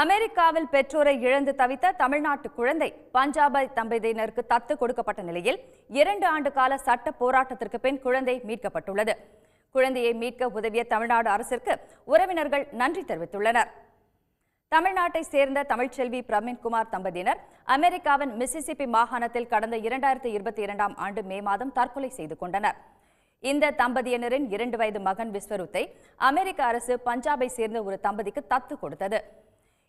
அமெரிக்காவில் பெற்றோரை இழந்து தவித்த தமிழ்நாட்டு குழந்தை பஞ்சாபை தம்பதியினருக்கு தத்து கொடுக்கப்பட்ட நிலையில் இரண்டு ஆண்டு கால சட்ட போராட்டத்திற்கு பின் குழந்தை மீட்கப்பட்டுள்ளது. குழந்தையை மீட்க உதவிய தமிழ்நாடு அரசிற்கு உறவினர்கள் நன்றி தெரிவித்துள்ளனர். தமிழ்நாட்டை சேர்ந்த தமிழ்ச்செல்வி பிரமின்குமார் தம்பதியினர் அமெரிக்காவின் மிசிசிபி மாகாணத்தில் கடந்த இரண்டாயிரத்தி இருபத்தி இரண்டாம் ஆண்டு மே மாதம் தற்கொலை செய்து கொண்டனர். இந்த தம்பதியினரின் இரண்டு வயது மகன் விஸ்வருத்தை அமெரிக்க அரசு பஞ்சாபை சேர்ந்த ஒரு தம்பதிக்கு தத்து கொடுத்தது.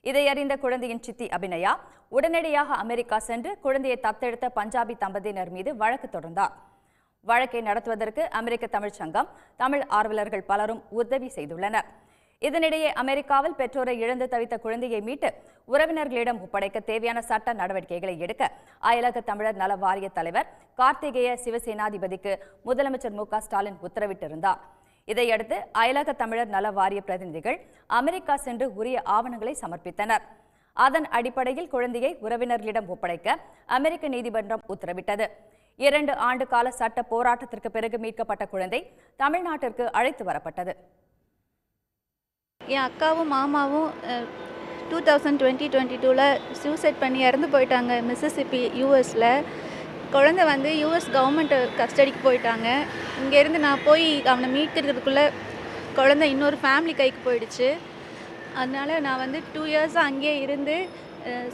இதை அறிந்த குழந்தையின் சித்தி அபிநயா உடனடியாக அமெரிக்கா சென்று குழந்தையை தத்தெடுத்த பஞ்சாபி தம்பதியினர் மீது வழக்கு தொடர்ந்தார். வழக்கை நடத்துவதற்கு அமெரிக்க தமிழ்ச் சங்கம் தமிழ் ஆர்வலர்கள் பலரும் உதவி செய்துள்ளனர். இதனிடையே அமெரிக்காவில் பெற்றோரை இழந்து தவித்த குழந்தையை மீட்டு உறவினர்களிடம் ஒப்படைக்க தேவையான சட்ட நடவடிக்கைகளை எடுக்க அயலக தமிழர் நல வாரிய தலைவர் கார்த்திகேய சிவசேனாதிபதிக்கு முதலமைச்சர் மு க ஸ்டாலின் உத்தரவிட்டிருந்தார். இதையடுத்து அயலக தமிழர் நல வாரிய பிரதிநிதிகள் அமெரிக்கா சென்று உரிய ஆவணங்களை சமர்ப்பித்தனர். அதன் அடிப்படையில் குழந்தையை உறவினர்களிடம் ஒப்படைக்க அமெரிக்க நீதிமன்றம் உத்தரவிட்டது. இரண்டு ஆண்டு கால சட்ட போராட்டத்திற்கு பிறகு மீட்கப்பட்ட குழந்தை தமிழ்நாட்டிற்கு அழைத்து வரப்பட்டது. என் அக்காவும் மாமாவும் டூ தௌசண்ட் டுவெண்ட்டி டுவெண்ட்டி டூவில் சூசைட் பண்ணி இறந்து போயிட்டாங்க. மிசிசிப்பி யூஎஸில் குழந்தை வந்து யூஎஸ் கவர்மெண்ட் கஸ்டடிக்கு போயிட்டாங்க. இங்கேருந்து நான் போய் அவனை மீட்கிறதுக்குள்ளே குழந்தை இன்னொரு ஃபேமிலி கைக்கு போயிடுச்சு. அதனால் நான் வந்து டூ இயர்ஸாக அங்கேயே இருந்து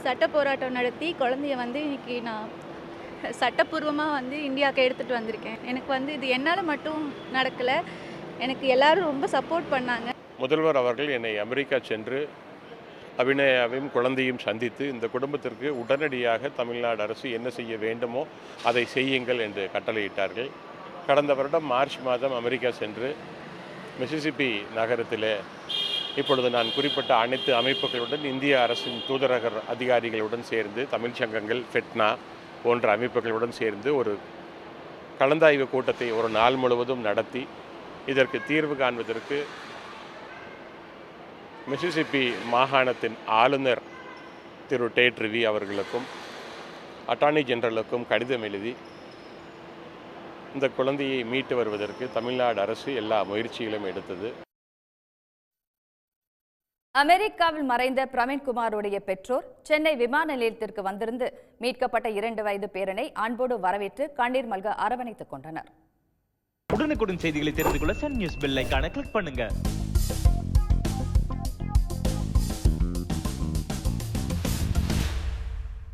சட்ட போராட்டம் நடத்தி குழந்தைய வந்து இன்றைக்கி நான் சட்டப்பூர்வமாக வந்து இந்தியாவுக்கு எடுத்துகிட்டு வந்திருக்கேன். எனக்கு வந்து இது என்னால் மட்டும் நடக்கலை. எனக்கு எல்லாரும் ரொம்ப சப்போர்ட் பண்ணாங்க. முதல்வர் அவர்கள் என்னை அமெரிக்கா சென்று அபிநயாவையும் குழந்தையும் சந்தித்து இந்த குடும்பத்திற்கு உடனடியாக தமிழ்நாடு அரசு என்ன செய்ய வேண்டுமோ அதை செய்யுங்கள் என்று கட்டளையிட்டார்கள். கடந்த வருடம் மார்ச் மாதம் அமெரிக்கா சென்று மிசிசிபி நகரத்தில் இப்பொழுது நான் குறிப்பிட்ட அனைத்து அமைப்புகளுடன் இந்திய அரசின் தூதரக அதிகாரிகளுடன் சேர்ந்து தமிழ்ச் சங்கங்கள் ஃபெட்னா போன்ற அமைப்புகளுடன் சேர்ந்து ஒரு கலந்தாய்வு கூட்டத்தை ஒரு நாள் முழுவதும் நடத்தி இதற்கு தீர்வு காண்பதற்கு மிசிசிப்பி மாகாணத்தின் ஆளுநர் திரு டேட் ரிவி அவர்களுக்கும் அட்டார்னி ஜெனரலுக்கும் கடிதம் எழுதி இந்த குழந்தையை மீட்டு வருவதற்கு தமிழ்நாடு அரசு எல்லா முயற்சிகளும் எடுத்தது. அமெரிக்காவில் மறைந்த பிரவீன்குமாருடைய பெற்றோர் சென்னை விமான நிலையத்திற்கு வந்திருந்து மீட்கப்பட்ட இரண்டு வயது பேரனை அன்போடு வரவேற்று கண்ணீர் மல்க அரவணைத்துக் கொண்டனர். உடனுக்குடன் செய்திகளை தெரிந்து கொள்ள சன் நியூஸ் பெல் கிளிக் பண்ணுங்க.